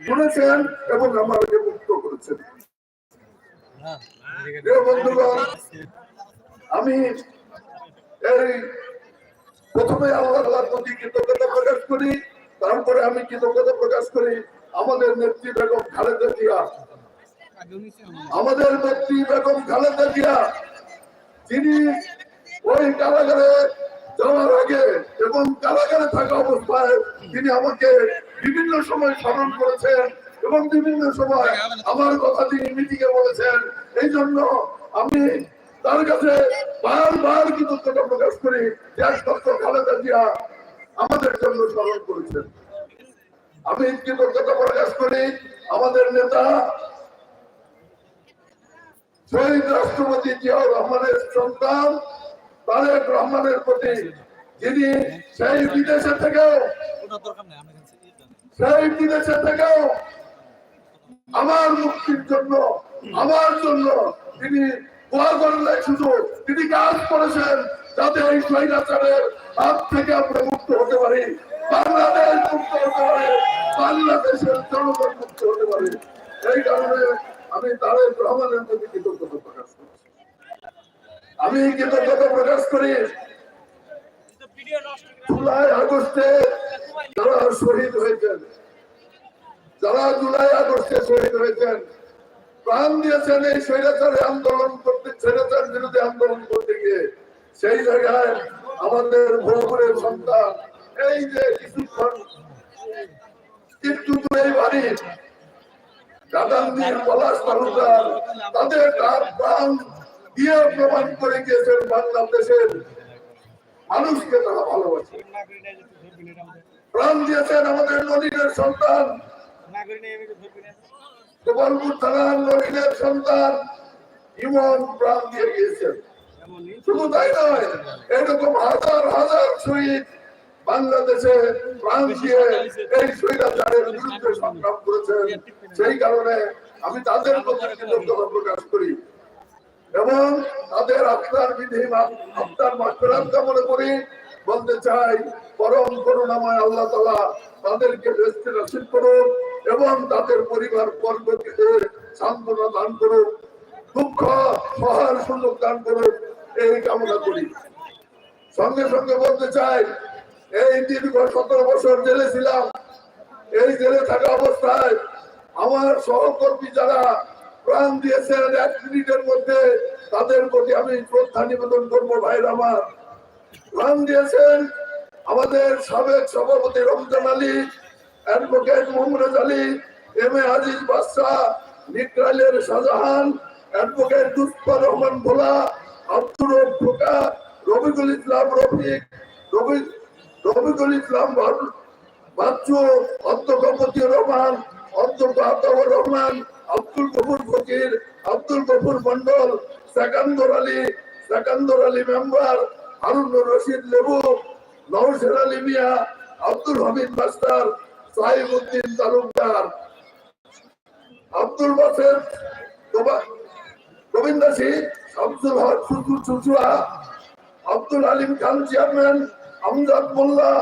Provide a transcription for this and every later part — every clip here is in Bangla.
শুনেছেন এবং আমাকে মুক্ত করেছেন। বন্ধুগণ, আমি এই প্রথমে আল্লাহ প্রতি কৃতজ্ঞতা প্রকাশ করি, তারপরে আমি কৃতজ্ঞতা প্রকাশ করি আমাদের নেত্রী বেগম খালেদা জিয়া। আমাদের নেত্রী বেগম খালেদা জিয়া তিনি ওই কারাগারে যাওয়ার আগে এবং কারাগারে থাকা অবস্থায় তিনি আমাকে বিভিন্ন সময় স্মরণ করেছেন এবং বিভিন্ন সময় আমার কথা তিনি মিটিংয়ে বলেছেন। এই জন্য আমি তার কাছে বারবার কৃতজ্ঞতা প্রকাশ করি একমাত্র খালেদা জিয়া আমাদের জন্য স্মরণ করেছেন। আমি কৃতজ্ঞতা প্রকাশ করি আমাদের নেতা শহীদ রাষ্ট্রপতি জিয়াউর রহমানের সন্তান রহমানের প্রতি যিনি সেই বিদেশে থেকেও, সেই বিদেশে থেকেও আমার মুক্তির জন্য, আমার জন্য তিনি দোয়া করলেন শুধু, তিনি কাজ করেছেন যাতে এই স্বৈরাচারের হাত থেকে আমরা মুক্ত হতে পারি, বাংলাদেশ মুক্ত হতে পারে, বাংলাদেশের জনগণ মুক্ত হতে পারে। এই কারণে আমি তারেক রহমানের প্রতি কৃতজ্ঞতা প্রকাশ করছি। আমি কৃতজ্ঞতা প্রকাশ করি। জুলাই আগস্টে যারা শহীদ হয়েছেন, যারা জুলাই আগস্টে শহীদ হয়েছেন, প্রাণ দিয়েছেন এই স্বৈরাচারে আন্দোলন করতে, স্বৈরাচার বিরুদ্ধে আন্দোলন করতে গিয়ে, সেই জায়গায় আমাদের ভোগপুরের সন্তান, এই যে কিছুক্ষণ একটু দূরে বাড়ি দাদান্দির পলাশ তালুকদার, তাদের তার প্রাণ দিয়ে প্রমাণ করে গিয়েছেন বাংলাদেশের মানুষকে তারা ভালোবাসে। প্রাণ দিয়েছেন আমাদের নদীদের সন্তান। গোপালপুর থানার নদীদের সন্তান ইমন প্রাণ দিয়ে গিয়েছেন। শুধু তাই নয়, এরকম হাজার হাজার শহীদ বাংলাদেশে প্রাণ দিয়ে এই স্বৈরাচারের বিরুদ্ধে সংগ্রাম করেছেন। সেই কারণে আমি তাদের প্রতি কৃতজ্ঞতা প্রকাশ করি। এবং তাদের আত্মার বিধি আত্মার মাত্রার কামনা করি বলতে চাই, পরম করুণাময় আল্লাহ তালা তাদেরকে বেস্তে নসিব করুক এবং তাদের পরিবার বর্গকে সান্ত্বনা দান করুক, দুঃখ সহার সুযোগ দান করুক, এই কামনা করি। সঙ্গে সঙ্গে বলতে চাই, এই দীর্ঘ সতেরো বছর জেলে ছিলাম। এই জেলে থাকা অবস্থায় আমার সহকর্মী যারা প্রাণ দিয়েছেন এক মিনিটের মধ্যে তাদের প্রতি আমি শ্রদ্ধা নিবেদন করব ভাইর আমার। প্রাণ দিয়েছেন আমাদের সাবেক সভাপতি Ramzan Ali, advocate Mohammad Ali, M A Aziz Badshah নিকরালের Shahjahan, advocate দুষ্পা রহমান ভোলা, আব্দুর খোকা রবিকুল ইসলাম রফিক, রবি রবিকুল ইসলাম বাচ্চু অধ্যক্ষ রহমান অধ্যক্ষ Ataur Rahman, Abdul Gafur Fakir, Abdul Gafur Mondal Sekandar Ali Sekandar Ali member Harun Rashid Lebu Nousher Ali Mia, Abdul Hamid master Sahib Uddin Talukdar. Abdul Baser Gobinda Singh, Abdul Haque চুচুয়া Abdul Alim Khan chairman, Amjad Molla,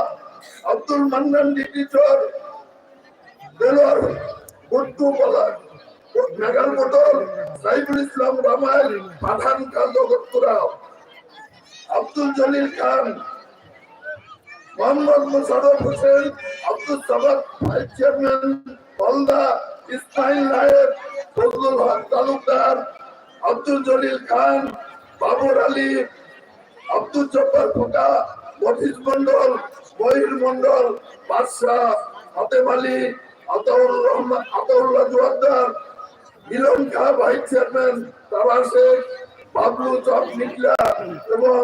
Abdul Mannan ডিটিচর দেলোয়ার গুড্ডু পলাশ মেঘাল মোটর সাইফুল ইসলাম রামায়ণ পাঠান কান্ত দত্তরাও আব্দুল জলিল খান, মোহাম্মদ মুশারফ হোসেন, আব্দুল সাবাদ ভাইস চেয়ারম্যান হলদা ইসমাইল নায়েক ফজলুল হক তালুকদার, আব্দুল জলিল খান, বাবর আলী, আব্দুল জব্বার খোকা মফিজ মন্ডল মহির মন্ডল বাদশাহ হাতেম আলী তারা শেখ, বাবলু এবং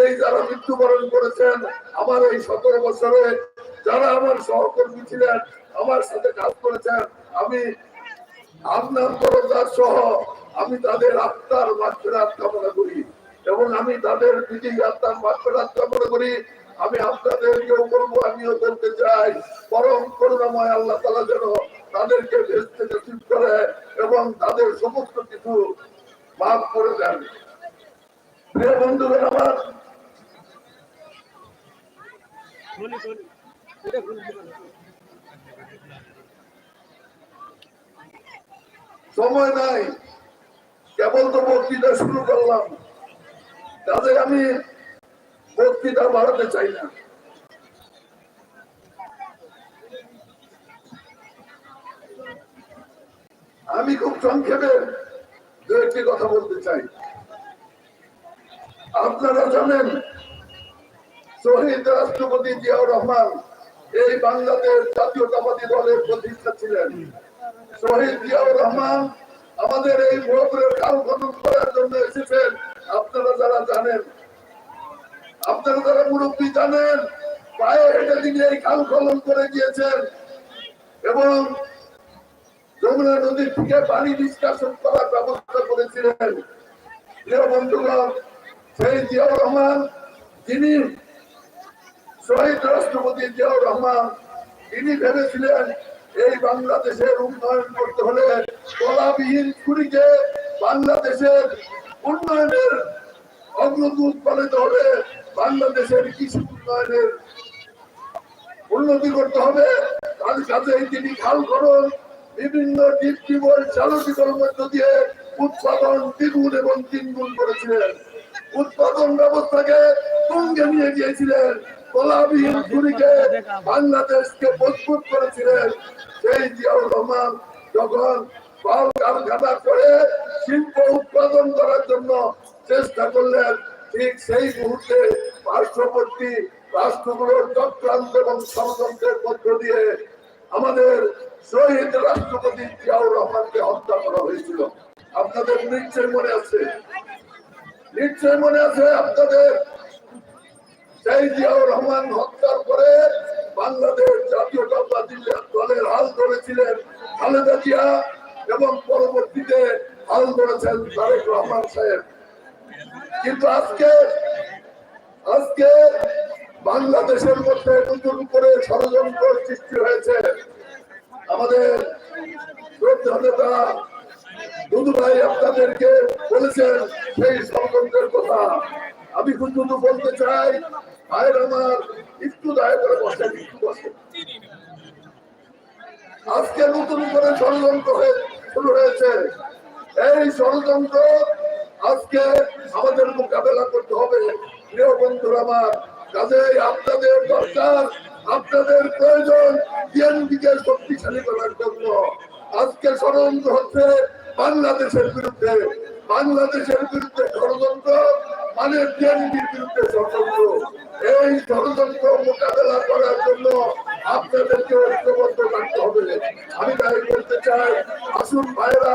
এই মৃত্যুবরণ করেছেন, আমার এই সতেরো বছরে যারা আমার সহকর্মী ছিলেন, আমার সাথে কাজ করেছেন, আমি আপনার সহ আমি তাদের আত্মার মাত্রাত কামনা করি এবং আমি তাদের বিধি আত্মার মাত্রাত কামনা করি। আমি আপনাদেরকেও বলব আমিও বলতে চাই। পরম করুণাময় আল্লাহ তালা যেন তাদেরকে ভেস্তে নসিব করে এবং তাদের সমস্ত কিছু মাফ করে দেন। প্রিয় বন্ধুগণ আমার সময় নাই। কেবল তো বক্তৃতা শুরু করলাম। তাদের আমি বক্তৃতা বাড়াতে চাই না। আমি খুব সংক্ষেপে দু একটি কথা বলতে চাই। আপনারা জানেন, শহীদ রাষ্ট্রপতি জিয়াউর রহমান এই বাংলাদেশ জাতীয়তাবাদী দলের প্রতিষ্ঠা ছিলেন। শহীদ জিয়াউর রহমান আমাদের এই ভোটের কাল খনন করার জন্য এসেছেন। আপনারা যারা জানেন আপনারা যারা মুরব্বী জানেন পায়ে হেঁটে এই খাল খনন করে গিয়েছেন এবং যমুনা নদীর থেকে পানি নিষ্কাশন করার ব্যবস্থা করেছিলেন। প্রিয় বন্ধুগণ, সেই জিয়াউর রহমান, যিনি শহীদ রাষ্ট্রপতি জিয়াউর রহমান, তিনি ভেবেছিলেন এই বাংলাদেশের উন্নয়ন করতে হলে কলাবিহীন ছুরিকে বাংলাদেশের উন্নয়নের অগ্রদূত পালিত হলে বাংলাদেশের কৃষি উন্নয়নের উন্নতি করতে হবে। তার কাজেই তিনি খাল খনন, বিভিন্ন ডিপ টিউবওয়েল চালু মধ্য দিয়ে উৎপাদন দ্বিগুণ এবং তিনগুণ করেছিলেন। উৎপাদন ব্যবস্থাকে তুঙ্গে নিয়ে গিয়েছিলেন। কলাবিহীন ছুরিকে বাংলাদেশকে মজবুত করেছিলেন। সেই জিয়াউর রহমান যখন কল কারখানা করে শিল্প উৎপাদন করার জন্য চেষ্টা করলেন ঠিক সেই মুহূর্তে পার্শ্ববর্তী রাষ্ট্রগুলোর চক্রান্ত এবং ষড়যন্ত্রের মধ্য দিয়ে আমাদের শহীদ রাষ্ট্রপতি জিয়াউর রহমানকে হত্যা করা হয়েছিল। আপনাদের নিশ্চয় মনে আছে। নিশ্চয় মনে আছে আপনাদের সেই জিয়াউর রহমান হত্যার পরে বাংলাদেশ জাতীয়তাবাদী দলের হাল ধরেছিলেন খালেদা জিয়া এবং পরবর্তীতে হাল ধরেছেন তারেক রহমান সাহেব। কিন্তু আজকে আজকে বাংলাদেশের মধ্যে নতুন করে ষড়যন্ত্র সৃষ্টি হয়েছে। আমাদের নেতা দুদু ভাই আপনাদেরকে বলেছেন, সেই ষড়যন্ত্রের কথা। আমি শুধু বলতে চাই, ভাইয়ের আমার একটু দয়া করে বসেন, একটু বসেন। আজকে নতুন করে ষড়যন্ত্র হয়ে শুরু হয়েছে। এই ষড়যন্ত্র আজকে আমাদের মোকাবেলা করতে হবে। প্রিয় বন্ধুরা আমার, কাজেই আপনাদের দরকার, আপনাদের প্রয়োজন বিএনপিকে শক্তিশালী করার জন্য। আজকে ষড়যন্ত্র হচ্ছে বাংলাদেশের বিরুদ্ধে। বাংলাদেশের বিরুদ্ধে ষড়যন্ত্র মানে বিএনপির বিরুদ্ধে ষড়যন্ত্র। এই ষড়যন্ত্র মোকাবেলা করার জন্য আপনাদেরকে ঐক্যবদ্ধ থাকতে হবে। আমি তাই বলতে চাই, আসুন ভাইরা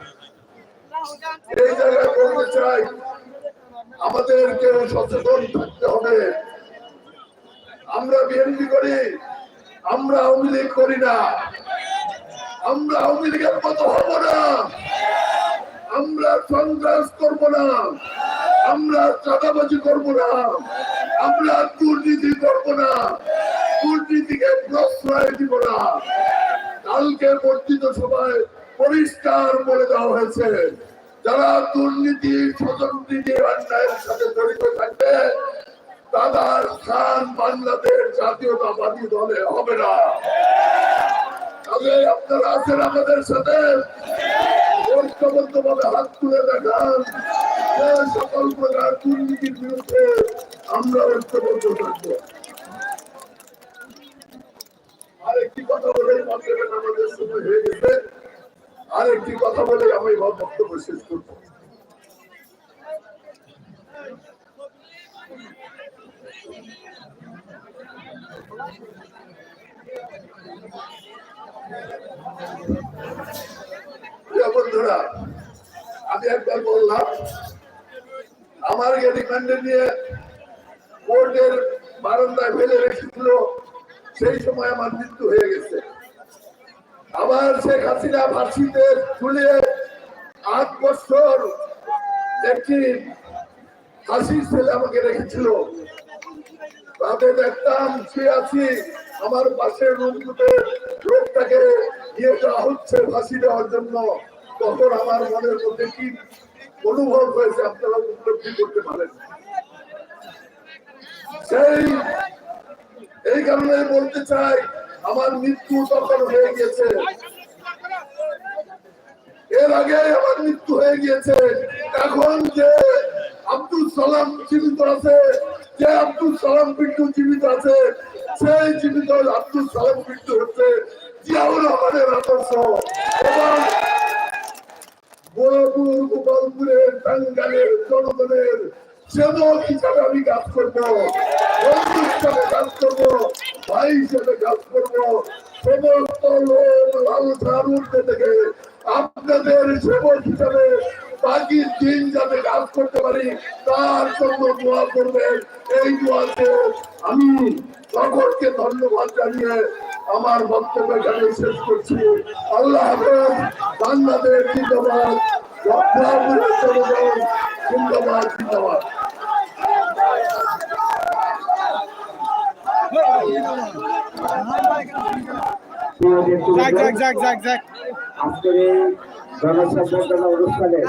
এই জায়গায় বলতে চাই আমাদেরকে সচেতন থাকতে হবে। আমরা বিএনপি করি, আমরা আওয়ামী লীগ করি না। আমরা আওয়ামী লীগের মতো হব না। আমরা সন্ত্রাস করব না। আমরা চাঁদাবাজি করব না। আমরা দুর্নীতি করব না। দুর্নীতিকে প্রশ্রয় দিব না। কালকে বর্ধিত সভায় পরিষ্কার বলে দেওয়া হয়েছে। যারা দুর্নীতি, স্বজননীতি, অন্যায়ের সাথে জড়িত থাকবে, তাদের স্থান বাংলাদেশ জাতীয়তাবাদী দলে হবে না। আমাদের সাথে। হাত সকল প্রকার আমরা কথা বলে আমাদের হয়ে গেছে। আরেকটি কথা বলে আমি বক্তব্য শেষ করব। বন্ধুরা, আমি একবার বললাম, আমার রিমান্ডে নিয়ে কোর্টের বারান্দায় ফেলে রেখেছিল, সেই সময় আমার মৃত্যু হয়ে গেছে। আবার শেখ হাসিনা ফাঁসিতে ঝুলিয়ে আট বছর একটি হাসির ছেলে আমাকে রেখেছিল। তাতে দেখতাম সে আছি, আমার পাশের রুমগুতে লোকটাকে নিয়ে যাওয়া হচ্ছে ফাঁসি দেওয়ার জন্য। তখন আমার মনের মধ্যে কি অনুভব হয়েছে আপনারা উপলব্ধি করতে পারেন? সেই, এই কারণে বলতে চাই আমার মৃত্যু তখন হয়ে গেছে এর আগে আমার মৃত্যু হয়ে গিয়েছে। এখন যে আব্দুল সালাম জীবিত আছে, যে আব্দুল সালাম বিট্টু জীবিত আছে, সেই জীবিত আব্দুল সালাম বিট্টু হচ্ছে জিয়াউর রহমানের আদর্শ। এবং বোলপুর গোপালপুরের টাঙ্গালের জনগণের সেবক হিসাবে আমি কাজ করব হিসাবে কাজ করব। আপনাদের সেবক হিসাবে বাকি দিন যাতে কাজ করতে পারি, তার জন্য দোয়া করবেন। এই দোয়াতে আমি সকলকে ধন্যবাদ জানিয়ে আমার বক্তব্য এখানে শেষ করছি। আল্লাহ হাফেজ, বাংলাদেশ জিন্দাবাদ। জিন্দাবাদ জিন্দাবাদ। আজকের জনসচেতনতা অনুষ্ঠানে